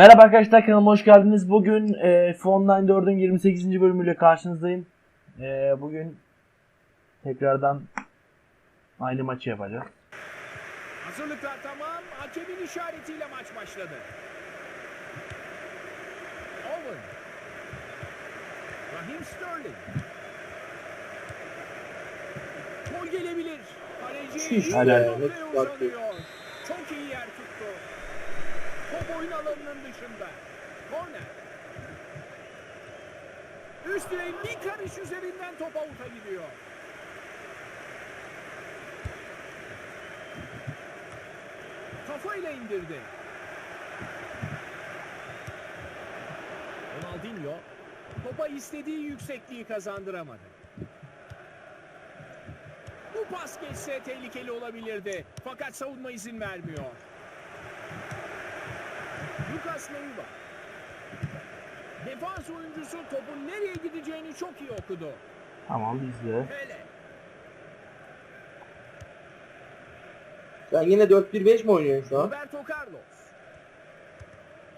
Merhaba arkadaşlar kanalıma hoş geldiniz. Bugün e, F-Online 4'ün 28. bölümüyle karşınızdayım. E, bugün tekrardan aynı maçı yapacağız. Hazırlıklar tamam. Hakemin işaretiyle maç başladı. Owen. Raheem Sterling. Gol gelebilir. Kaleci iyi. Çok iyi yer tuttu. Top oyun alanının dışında. Korner. Üst direğin bir karış üzerinden top avuta gidiyor. Kafayla indirdi. Ronaldinho topa istediği yüksekliği kazandıramadı. Bu pas geçse tehlikeli olabilirdi. Fakat savunma izin vermiyor. Lucas Leiva. Defans oyuncusu topun nereye gideceğini çok iyi okudu. Tamam bizde. Pele. Sen yine 4-1-5 mi oynuyorsun şu an? Roberto Carlos.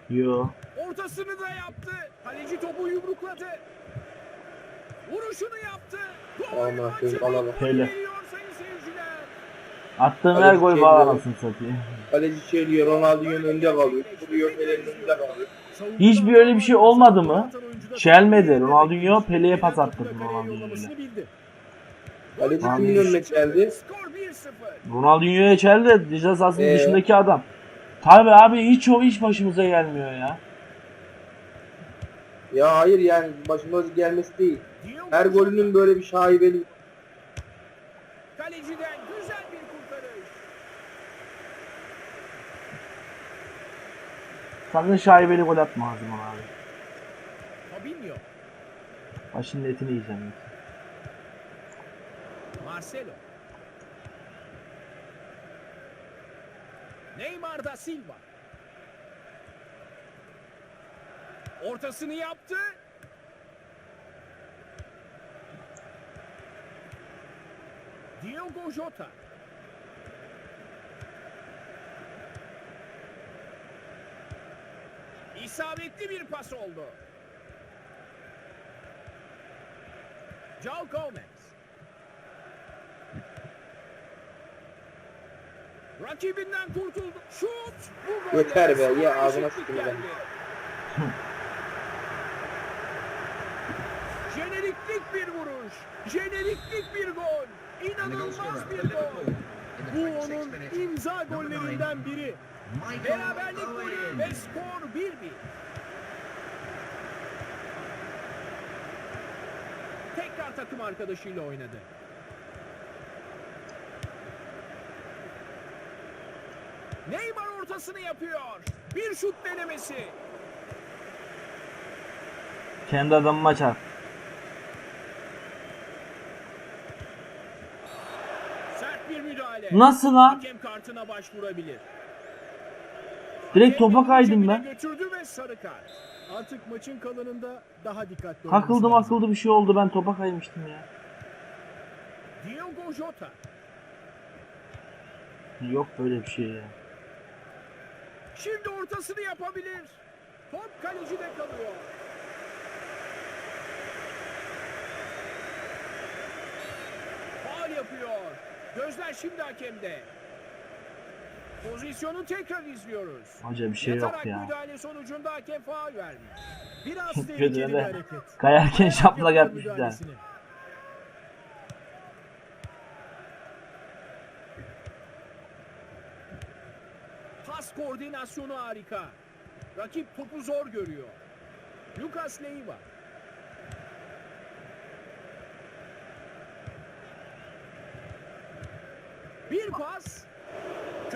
Yo. Ortasını da yaptı. Kaleci topu yumrukladı. Vuruşunu yaptı. Gol Aman maçı koyayım, alalım. bir Pele. geliyor sayın seyirciler. Attığın her gol bağ diyorum. anasını satayım. Kaleci çeliyor, Ronaldinho'nun önünde kalıyor. Vuruyor, Pele'nin önünde kalıyor. Hiçbir öyle bir şey olmadı mı? Çelmedi. Ronaldinho Pele'ye pas attırdı Ronaldinho'yla. Kaleci Tamam. kimin önüne 1-0. Ronaldinho'ya çeldi. Ceza sahasının Ee? dışındaki adam. Tabi abi hiç o hiç başımıza gelmiyor ya. Ya hayır yani başımıza gelmesi değil. Her golünün böyle bir şaibeli Kaleciden güzel bir kurtarış. Sakın şaibeli gol atma Azim abi. Fabinho. Başının etini yiyeceğim. Marcelo. Neymar da Silva. Ortasını yaptı. Diogo Jota. İsabetli bir pas oldu. Joe Gomez. Rakibinden kurtuldu. Şut! Bu Yeter be, ye ağzına sıkın ben. Jeneriklik bir vuruş. Jeneriklik bir gol. İnanılmaz bir gol. Bu onun imza gollerinden biri. Beraberlik golü ve skor 1-1. Tekrar takım arkadaşıyla oynadı. Neymar ortasını yapıyor. Bir şut denemesi. Kendi adamıma çarp. Sert bir müdahale. Nasıl lan? Hakem kartına başvurabilir. Direkt topa kaydım ben. Götürdü ve sarı kart. Artık maçın kalanında daha dikkatli Kakıldım akıldı bir şey oldu ben topa kaymıştım ya. Diogo Jota. Yok böyle bir şey ya. Şimdi ortasını yapabilir. Top kalecide kalıyor. Faul yapıyor. Gözler şimdi hakemde. Pozisyonu tekrar izliyoruz. Hoca bir şey yok Yatarak ya. müdahale sonucunda hakem faul vermiş. Biraz tehlikeli bir hareket. Kayarken şaplak atmışlar. Pas koordinasyonu harika. Rakip topu zor görüyor. Lucas Leiva. Bir pas.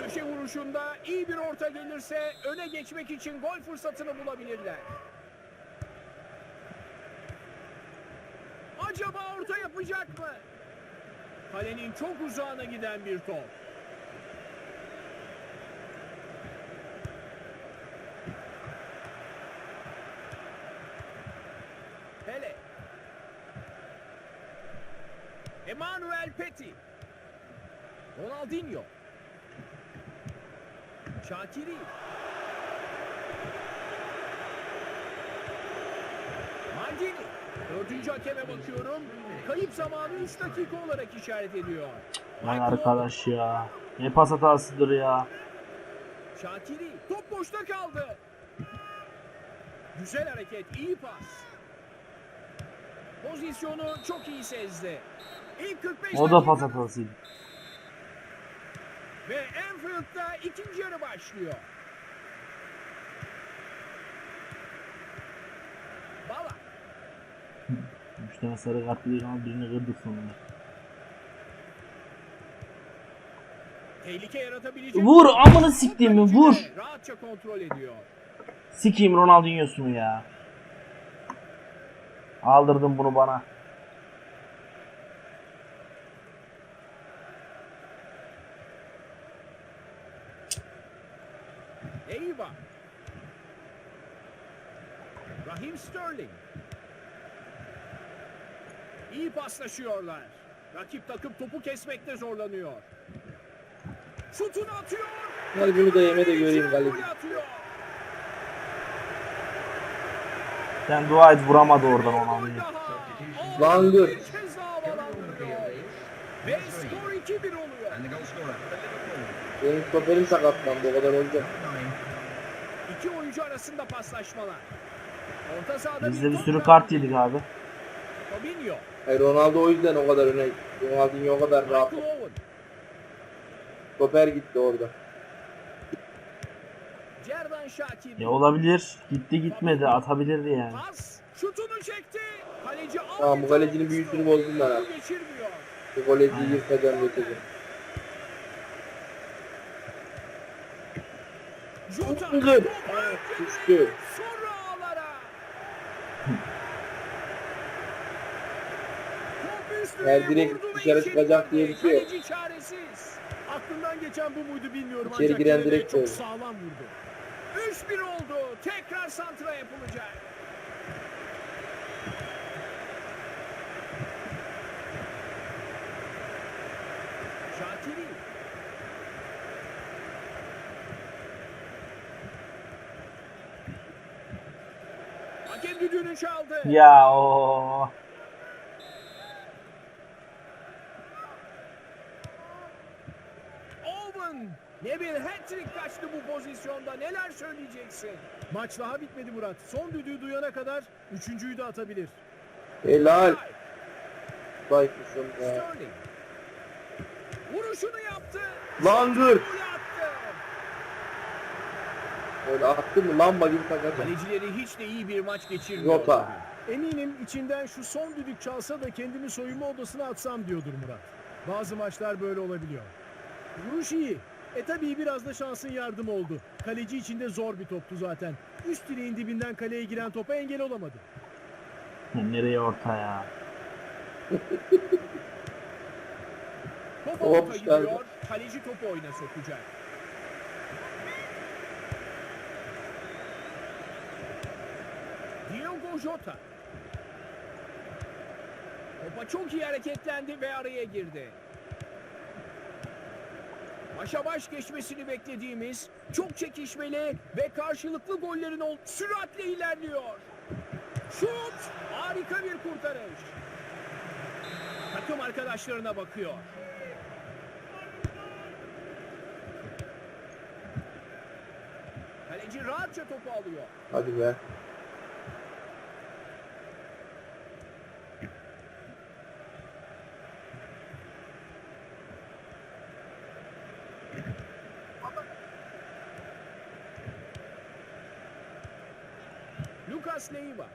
Köşe vuruşunda iyi bir orta gelirse öne geçmek için gol fırsatını bulabilirler. Acaba orta yapacak mı? Kalenin çok uzağına giden bir top. Pele. Emmanuel Petit. Ronaldinho. Şakiri. Maldini. Dördüncü hakeme bakıyorum. Kayıp zamanı 3 dakika olarak işaret ediyor. Lan arkadaş ya. Ne pas hatasıdır ya. Şakiri top boşta kaldı. Güzel hareket, iyi pas. Pozisyonu çok iyi sezdi. İlk 45 O da pas hatasıydı ve Anfield'da ikinci yarı başlıyor. Bala. Üç tane sarı kart değil ama birini kırdık sonunda. Tehlike yaratabilecek. Vur, amına siktiğimi, vur. Rahatça kontrol ediyor. Sikeyim Ronaldinho'sunu ya. Aldırdın bunu bana. Raheem Sterling. İyi paslaşıyorlar. Rakip takım topu kesmekte zorlanıyor. Şutunu atıyor. Hadi bunu da yeme de göreyim atıyor. Sen dua et vuramadı oradan daha. Lan dur. Ve skor 2-1 oluyor. Benim stoperim sakatlandı o kadar olacak. İki oyuncu arasında paslaşmalar. Orta sahada Biz de bir sürü kart yedik abi. Fabinho. Hayır Ronaldo o yüzden o kadar öne Ronaldinho o kadar rahat. Michael Owen. Stoper gitti orada. Cerdan Şakir. Ya olabilir. Gitti gitmedi. Atabilirdi yani. Pas. Şutunu çekti. Kaleci. Tamam, bu kalecinin büyüsünü bozdum ben abi. Geçirmiyor. Bu goleciyi yırtacağım götüreceğim. Jota. Düştü. Eğer direkt dışarı içeri çıkacak diye bir şey yok. Aklından geçen bu muydu bilmiyorum. İçeri ancak giren direkt çok oldu. sağlam vurdu. 3-1 oldu. Tekrar santra yapılacak. Şakiri. Hakem düdüğünü çaldı. Ya o. Owen. Ne bir hat-trick kaçtı bu pozisyonda. Neler söyleyeceksin? Maç daha bitmedi Murat. Son düdüğü duyana kadar üçüncüyü de atabilir. Helal. Vay kızım ya. Sterling. Vuruşunu yaptı. Lan dur. Öyle attın mı lamba gibi sakat. Kalecileri hiç de iyi bir maç geçirmiyor. Jota. Eminim içinden şu son düdük çalsa da kendimi soyunma odasına atsam diyordur Murat. Bazı maçlar böyle olabiliyor. Vuruş iyi. E tabii biraz da şansın yardımı oldu. Kaleci için de zor bir toptu zaten. Üst direğin dibinden kaleye giren topa engel olamadı. Nereye orta ya? Top Hop, geldi. gidiyor. Kaleci topu oyuna sokacak. Diogo Jota. Topa çok iyi hareketlendi ve araya girdi. Başa baş geçmesini beklediğimiz çok çekişmeli ve karşılıklı gollerin ol süratle ilerliyor. Şut! Harika bir kurtarış. Takım arkadaşlarına bakıyor. Kaleci rahatça topu alıyor. Hadi be. Lucas Leiva.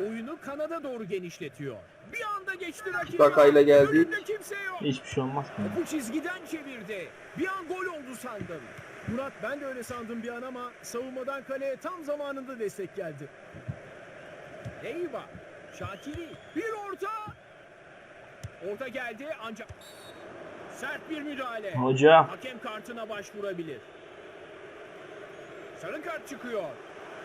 Oyunu kanada doğru genişletiyor. Bir anda geçti rakibi. Sakayla yok. Hiçbir şey olmaz ki. Topu çizgiden çevirdi. Bir an gol oldu sandım. Murat ben de öyle sandım bir an ama savunmadan kaleye tam zamanında destek geldi. Leiva. Şakiri. Bir orta. Orta geldi ancak sert bir müdahale. Hocam. Hakem kartına başvurabilir. Sarı kart çıkıyor.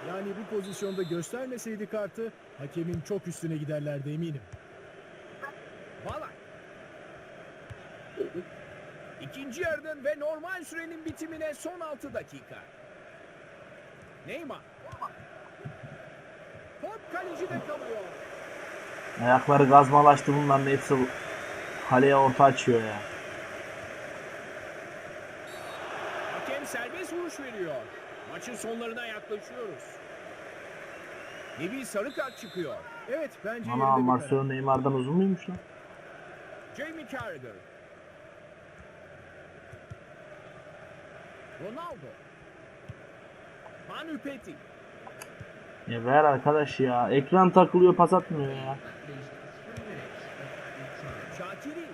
Yani bu pozisyonda göstermeseydi kartı hakemin çok üstüne giderlerdi eminim. Balak. İkinci yarının ve normal sürenin bitimine son 6 dakika. Neymar. Top kalecide kalıyor. Ayakları gazmalaştı bunların hepsi kaleye orta açıyor ya. Hakem vuruş veriyor. Maçın sonlarına yaklaşıyoruz. Bir sarı kart çıkıyor. Evet bence Ana yerinde bir karar. Marcelo Neymar'dan uzun muymuş lan? Jamie Carragher. Ronaldo. Manu Petit. Ya ver arkadaş ya. Ekran takılıyor pas atmıyor ya. Şakiri.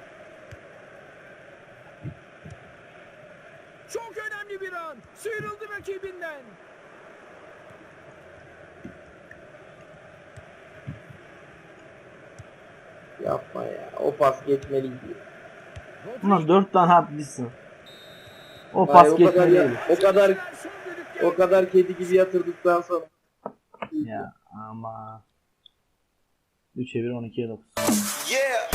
Çok önemli Önemli bir an. Sıyrıldı rakibinden. Yapma ya. O pas geçmeliydi. Ulan dört tane atmışsın. O Vay, pas o geçmeliydi. o kadar o kadar kedi gibi yatırdıktan sonra. Ya ama. 3'e 1 12'ye 9. Yeah.